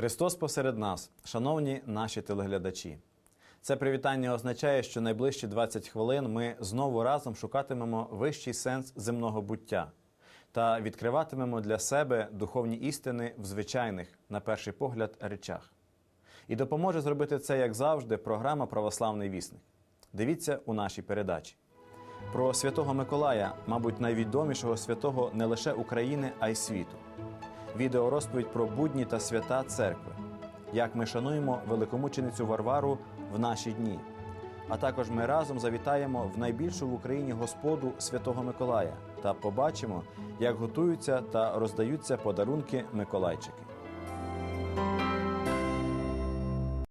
Христос посеред нас, шановні наші телеглядачі. Це привітання означає, що найближчі 20 хвилин ми знову разом шукатимемо вищий сенс земного буття та відкриватимемо для себе духовні істини в звичайних, на перший погляд, речах. І допоможе зробити це, як завжди, програма Православний вісник. Дивіться у нашій передачі. Про святого Миколая, мабуть, найвідомішого святого не лише України, а й світу. Відеорозповідь про будні та свята церкви, як ми шануємо великомученицю Варвару в наші дні. А також ми разом завітаємо в найбільшу в Україні господу Святого Миколая та побачимо, як готуються та роздаються подарунки Миколайчики.